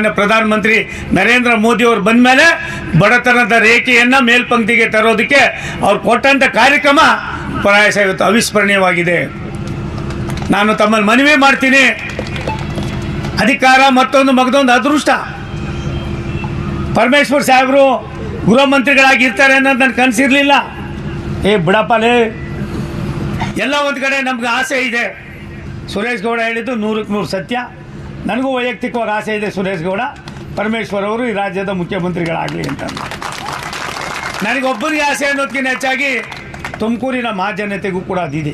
ಮಾನ್ಯ ಪ್ರಧಾನಮಂತ್ರಿ ನರೇಂದ್ರ ಮೋದಿ ಅವರು ಬಂದ ಮೇಲೆ ಬಡತನದ ರೇಖೆಯನ್ನ ಮೇಲ್ಪಂಕ್ತಿಗೆ ತರೋದಕ್ಕೆ ಅವ್ರು ಕೊಟ್ಟಂತ ಕಾರ್ಯಕ್ರಮ ಪ್ರಾಯಶ ಇವತ್ತು ಅವಿಸ್ಮರಣೀಯವಾಗಿದೆ. ನಾನು ತಮ್ಮಲ್ಲಿ ಮನವಿ ಮಾಡ್ತೀನಿ. ಅಧಿಕಾರ ಮತ್ತೊಂದು ಮಗದೊಂದು ಅದೃಷ್ಟ. ಪರಮೇಶ್ವರ್ ಸಾಹೇಬರು ಗೃಹ ಮಂತ್ರಿಗಳಾಗಿರ್ತಾರೆ ಅನ್ನೋದು ನನ್ನ ಕನಸಿರ್ಲಿಲ್ಲ. ಏ ಬಿಡಪ್ಪಲೇ ಎಲ್ಲ ಒಂದು ಕಡೆ ನಮ್ಗೆ ಆಸೆ ಇದೆ. ಸುರೇಶ್ ಗೌಡ ಹೇಳಿದ್ದು ನೂರಕ್ಕೆ ನೂರು ಸತ್ಯ. ನನಗೂ ವೈಯಕ್ತಿಕವಾಗಿ ಆಸೆ ಇದೆ ಸುರೇಶ್ ಗೌಡ ಪರಮೇಶ್ವರ್ ಅವರು ಈ ರಾಜ್ಯದ ಮುಖ್ಯಮಂತ್ರಿಗಳಾಗಲಿ ಅಂತ ನನಗೊಬ್ಬರಿಗೆ ಆಸೆ ಅನ್ನೋದಕ್ಕಿಂತ ಹೆಚ್ಚಾಗಿ ತುಮಕೂರಿನ ಮಹಾಜನತೆಗೂ ಕೂಡ ಅದಿದೆ.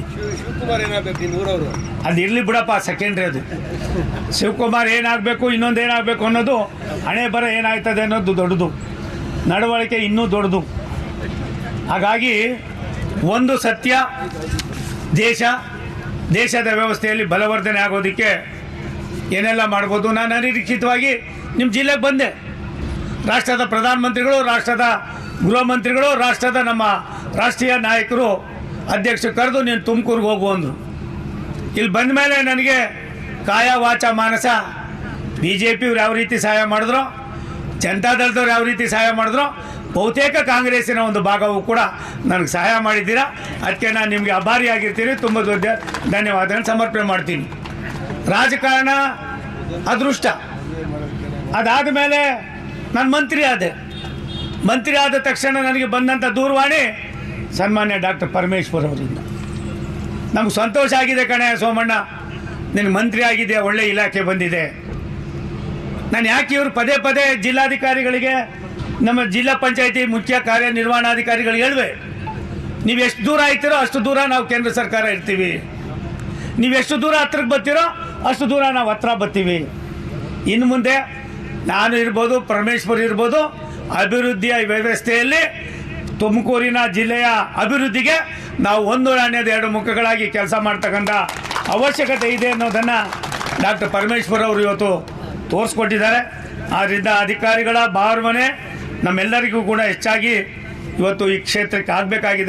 ಅದು ಇರಲಿ ಬಿಡಪ್ಪ ಸೆಕೆಂಡ್ರಿ ಅದು. ಶಿವಕುಮಾರ್ ಏನಾಗಬೇಕು ಇನ್ನೊಂದು ಏನಾಗಬೇಕು ಅನ್ನೋದು ಹಣೆ ಬರ ಏನಾಯ್ತದೆ ಅನ್ನೋದು ದೊಡ್ಡದು. ನಡವಳಿಕೆ ಇನ್ನೂ ದೊಡ್ಡದು. ಹಾಗಾಗಿ ಒಂದು ಸತ್ಯ ದೇಶ ದೇಶದ ವ್ಯವಸ್ಥೆಯಲ್ಲಿ ಬಲವರ್ಧನೆ ಆಗೋದಕ್ಕೆ ಏನೆಲ್ಲ ಮಾಡ್ಬೋದು? ನಾನು ಅನಿರೀಕ್ಷಿತವಾಗಿ ನಿಮ್ಮ ಜಿಲ್ಲೆಗೆ ಬಂದೆ. ರಾಷ್ಟ್ರದ ಪ್ರಧಾನಮಂತ್ರಿಗಳು, ರಾಷ್ಟ್ರದ ಗೃಹ ಮಂತ್ರಿಗಳು, ರಾಷ್ಟ್ರದ ನಮ್ಮ ರಾಷ್ಟ್ರೀಯ ನಾಯಕರು ಅಧ್ಯಕ್ಷರು ಕರೆದು ನೀನು ತುಮಕೂರಿಗೆ ಹೋಗು ಅಂದರು. ಇಲ್ಲಿ ಬಂದ ಮೇಲೆ ನನಗೆ ಕಾಯ, ವಾಚ, ಮಾನಸ ಬಿ ಜೆ ಪಿಯವ್ರು ಯಾವ ರೀತಿ ಸಹಾಯ ಮಾಡಿದ್ರು ಜನತಾದಳದವ್ರು ಯಾವ ರೀತಿ ಸಹಾಯ ಮಾಡಿದ್ರು, ಬಹುತೇಕ ಕಾಂಗ್ರೆಸ್ಸಿನ ಒಂದು ಭಾಗವೂ ಕೂಡ ನನಗೆ ಸಹಾಯ ಮಾಡಿದ್ದೀರಾ. ಅದಕ್ಕೆ ನಾನು ನಿಮಗೆ ಅಭಾರಿಯಾಗಿರ್ತೀನಿ. ತುಂಬ ದೊಡ್ಡ ಧನ್ಯವಾದಗಳನ್ನು ಸಮರ್ಪಣೆ ಮಾಡ್ತೀನಿ. ರಾಜಕಾರಣ ಅದೃಷ್ಟ. ಅದಾದ ಮೇಲೆ ನಾನು ಮಂತ್ರಿ ಆದೆ. ಮಂತ್ರಿ ಆದ ತಕ್ಷಣ ನನಗೆ ಬಂದಂಥ ದೂರವಾಣಿ ಸನ್ಮಾನ್ಯ ಡಾಕ್ಟರ್ ಪರಮೇಶ್ವರ್ ಅವರಿಂದ. ನಮ್ಗೆ ಸಂತೋಷ ಆಗಿದೆ ಕಣೆ ಸೋಮಣ್ಣ. ನಿನ್ನ ಮಂತ್ರಿ ಆಗಿದೆ ಒಳ್ಳೆ ಇಲಾಖೆ ಬಂದಿದೆ. ನಾನು ಯಾಕೆ ಇವರು ಪದೇ ಪದೇ ಜಿಲ್ಲಾಧಿಕಾರಿಗಳಿಗೆ, ನಮ್ಮ ಜಿಲ್ಲಾ ಪಂಚಾಯತಿ ಮುಖ್ಯ ಕಾರ್ಯನಿರ್ವಹಣಾಧಿಕಾರಿಗಳಿಗೆ ಹೇಳುವೆ. ನೀವು ಎಷ್ಟು ದೂರ ಆಯ್ತಿರೋ ಅಷ್ಟು ದೂರ ನಾವು ಕೇಂದ್ರ ಸರ್ಕಾರ ಇರ್ತೀವಿ. ನೀವು ಎಷ್ಟು ದೂರ ಹತ್ರಕ್ಕೆ ಬರ್ತೀರೋ ಅಷ್ಟು ದೂರ ನಾವು ಹತ್ರ ಬರ್ತೀವಿ. ಇನ್ನು ಮುಂದೆ ನಾನು ಇರ್ಬೋದು, ಪರಮೇಶ್ವರ್ ಇರ್ಬೋದು, ಅಭಿವೃದ್ಧಿಯ ವ್ಯವಸ್ಥೆಯಲ್ಲಿ ತುಮಕೂರಿನ ಜಿಲ್ಲೆಯ ಅಭಿವೃದ್ಧಿಗೆ ನಾವು ಒಂದು ನಾಣ್ಯದ ಎರಡು ಮುಖಗಳಾಗಿ ಕೆಲಸ ಮಾಡ್ತಕ್ಕಂಥ ಅವಶ್ಯಕತೆ ಇದೆ ಅನ್ನೋದನ್ನು ಡಾಕ್ಟರ್ ಪರಮೇಶ್ವರ್ ಅವರು ಇವತ್ತು ತೋರಿಸ್ಕೊಟ್ಟಿದ್ದಾರೆ. ಆದ್ದರಿಂದ ಅಧಿಕಾರಿಗಳ ಭಾವನೆ ನಮ್ಮೆಲ್ಲರಿಗೂ ಕೂಡ ಹೆಚ್ಚಾಗಿ ಇವತ್ತು ಈ ಕ್ಷೇತ್ರಕ್ಕೆ ಆಗಬೇಕಾಗಿದೆ.